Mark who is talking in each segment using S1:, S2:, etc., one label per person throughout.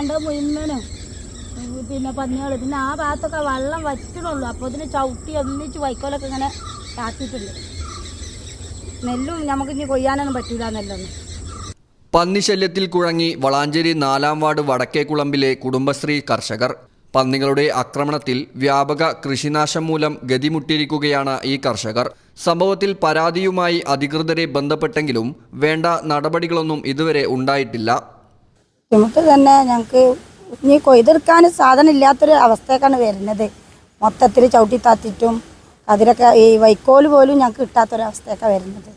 S1: കണ്ടത് മുഴുവനും. പിന്നെ പന്നികൾ പിന്നെ ആ ഭാഗത്തൊക്കെ വെള്ളം വറ്റണുള്ളൂ അപ്പോൾ ഇതിന് ചവിട്ടി ഒന്നിച്ച് വൈക്കോലൊക്കെ ഇങ്ങനെ കാത്തിട്ടുണ്ട് നെല്ലും നമുക്ക് ഇനി കൊയ്യാനൊന്നും പറ്റൂല നെല്ലൊന്നും.
S2: പന്നിശല്യത്തിൽ കുഴങ്ങി വളാഞ്ചേരി നാലാം വാർഡ് വടക്കേക്കുളമ്പിലെ കുടുംബശ്രീ കർഷകർ. പന്നികളുടെ ആക്രമണത്തിൽ വ്യാപക കൃഷിനാശം മൂലം ഗതിമുട്ടിയിരിക്കുകയാണ് ഈ കർഷകർ. സംഭവത്തിൽ പരാതിയുമായി അധികൃതരെ ബന്ധപ്പെട്ടെങ്കിലും വേണ്ട നടപടികളൊന്നും ഇതുവരെ ഉണ്ടായിട്ടില്ല.
S1: ബുദ്ധിമുട്ട് തന്നെ ഞങ്ങൾക്ക് ഇനി കൊയ്തെടുക്കാൻ സാധനം ഇല്ലാത്തൊരു അവസ്ഥയൊക്കെയാണ് വരുന്നത്. മൊത്തത്തിൽ ചവിട്ടി താത്തിട്ടും അതിലൊക്കെ ഈ വൈക്കോൽ പോലും ഞങ്ങൾക്ക് കിട്ടാത്തൊരവസ്ഥയൊക്കെ വരുന്നത്.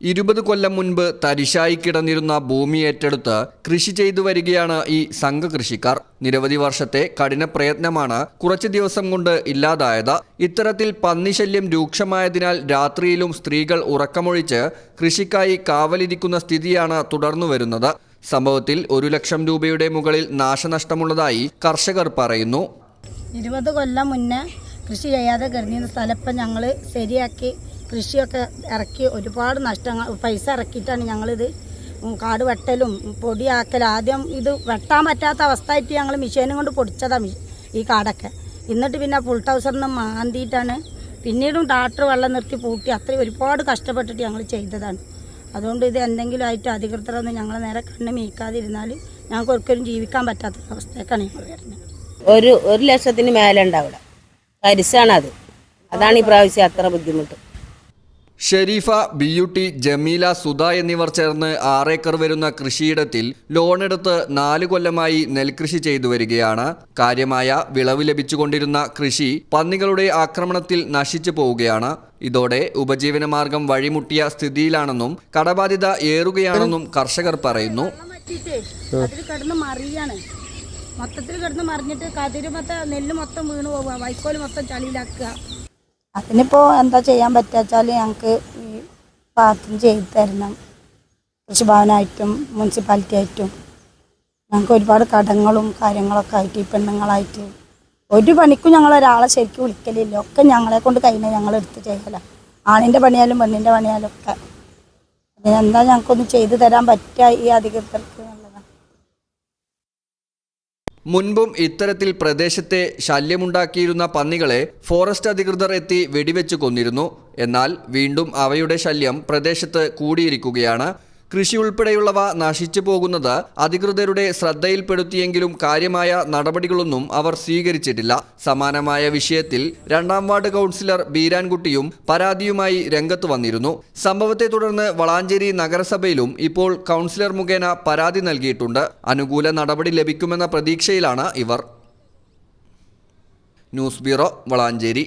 S2: ഇരുപത് കൊല്ലം മുൻപ് തരിശായി കിടന്നിരുന്ന ഭൂമി ഏറ്റെടുത്ത് കൃഷി ചെയ്തു വരികയാണ് ഈ സംഘകൃഷിക്കാർ. നിരവധി വർഷത്തെ കഠിന പ്രയത്നമാണ് കുറച്ച് ദിവസം കൊണ്ട് ഇല്ലാതായത്. ഇത്തരത്തിൽ പന്നിശല്യം രൂക്ഷമായതിനാൽ രാത്രിയിലും സ്ത്രീകൾ ഉറക്കമൊഴിച്ച് കൃഷിക്കായി കാവലിരിക്കുന്ന സ്ഥിതിയാണ് തുടർന്നു വരുന്നത് സംഭവത്തിൽ ഒരു ലക്ഷം രൂപയുടെ മുകളിൽ നാശനഷ്ടമുള്ളതായി കർഷകർ പറയുന്നു.
S1: ഇരുപത് കൊല്ലം മുന്നേ കൃഷി ചെയ്യാതെ കിടന്നിരുന്ന സ്ഥലപ്പം ഞങ്ങൾ ശരിയാക്കി കൃഷിയൊക്കെ ഇറക്കി ഒരുപാട് നഷ്ടങ്ങൾ പൈസ ഇറക്കിയിട്ടാണ് ഞങ്ങളിത് കാട് വെട്ടലും പൊടിയാക്കലും ആദ്യം ഇത് വെട്ടാൻ പറ്റാത്ത അവസ്ഥയായിട്ട് ഞങ്ങൾ മിഷീനും കൊണ്ട് പൊടിച്ചതാണ് ഈ കാടൊക്കെ. എന്നിട്ട് പിന്നെ ഫുൾ ടൗസറിൽ മാന്തിയിട്ടാണ് പിന്നീടും ടാക്ടർ വെള്ളം നിർത്തി പൂട്ടി. അത്രയും ഒരുപാട് കഷ്ടപ്പെട്ടിട്ട് ഞങ്ങൾ ചെയ്തതാണ്. അതുകൊണ്ട് ഇത് എന്തെങ്കിലും ആയിട്ട് അധികൃതരൊന്നും ഞങ്ങളെ നേരെ കണ്ണ് മീക്കാതിരുന്നാൽ ഞങ്ങൾക്ക് ഒരിക്കലും ജീവിക്കാൻ പറ്റാത്ത അവസ്ഥയൊക്കെയാണ് ഞങ്ങൾ വരുന്നത്.
S3: ഒരു ഒരു ലക്ഷത്തിന് മേലെ ഉണ്ട് അവിടെ. തരിശാണത് അതാണ് ഈ പ്രാവശ്യം അത്ര ബുദ്ധിമുട്ട്.
S2: ഷെരീഫ ബിയുട്ടി ജമീല സുധ എന്നിവർ ചേർന്ന് ആറേക്കർ വരുന്ന കൃഷിയിടത്തിൽ ലോണെടുത്ത് നാല് കൊല്ലമായി നെൽകൃഷി ചെയ്തു വരികയാണ്. കാര്യമായ വിളവ് ലഭിച്ചുകൊണ്ടിരുന്ന കൃഷി പന്നികളുടെ ആക്രമണത്തിൽ നശിച്ചു പോവുകയാണ്. ഇതോടെ ഉപജീവനമാർഗം വഴിമുട്ടിയ സ്ഥിതിയിലാണെന്നും കടബാധ്യത ഏറുകയാണെന്നും കർഷകർ പറയുന്നു.
S1: മൊത്തത്തിൽ കിടന്ന് മറിഞ്ഞിട്ട് കതിര് മൊത്തം നെല്ല് മൊത്തം വീണ് പോവുക വൈക്കോൽ മൊത്തം ചളിയിലാക്കുക. അതിനിപ്പോൾ എന്താ ചെയ്യാൻ പറ്റാച്ചാൽ വെച്ചാൽ ഞങ്ങൾക്ക് ഈ പാത്രം ചെയ്ത് തരണം. കൃഷിഭവനായിട്ടും മുനിസിപ്പാലിറ്റി ആയിട്ടും ഞങ്ങൾക്ക് ഒരുപാട് കടങ്ങളും കാര്യങ്ങളൊക്കെ ആയിട്ട് ഈ പെണ്ണുങ്ങളായിട്ട്. ഒരു പണിക്കും ഞങ്ങൾ ഒരാളെ ശരിക്കും വിളിക്കലില്ല. ഒക്കെ ഞങ്ങളെ കൊണ്ട് കഴിഞ്ഞാൽ ഞങ്ങൾ എടുത്ത് ചെയ്യല. ആണിന്റെ പണിയാലും പെണ്ണിന്റെ പണിയാലും ഒക്കെ. അതിനെന്താ ഞങ്ങൾക്കൊന്ന് ചെയ്തു തരാൻ പറ്റുക ഈ അധികൃതർക്ക് എന്നുള്ളതാണ്
S2: മുൻപും ഇത്തരത്തിൽ പ്രദേശത്തെ ശല്യമുണ്ടാക്കിയിരുന്ന പന്നികളെ ഫോറസ്റ്റ് അധികൃതർ എത്തി വെടിവെച്ച് കൊന്നിരുന്നു. എന്നാൽ വീണ്ടും അവയുടെ ശല്യം പ്രദേശത്ത് കൂടിയിരിക്കുകയാണ്. കൃഷി ഉൾപ്പെടെയുള്ളവ നശിച്ചു പോകുന്നത് അധികൃതരുടെ ശ്രദ്ധയിൽപ്പെടുത്തിയെങ്കിലും കാര്യമായ നടപടികളൊന്നും അവർ സ്വീകരിച്ചിട്ടില്ല. സമാനമായ വിഷയത്തിൽ രണ്ടാം വാർഡ് കൗൺസിലർ ബീരാൻകുട്ടിയും പരാതിയുമായി രംഗത്ത് വന്നിരുന്നു. സംഭവത്തെ തുടർന്ന് വളാഞ്ചേരി നഗരസഭയിലും ഇപ്പോൾ കൗൺസിലർ മുഖേന പരാതി നൽകിയിട്ടുണ്ട്. അനുകൂല നടപടി ലഭിക്കുമെന്ന പ്രതീക്ഷയിലാണ് ഇവർ. News bureau Valanchery.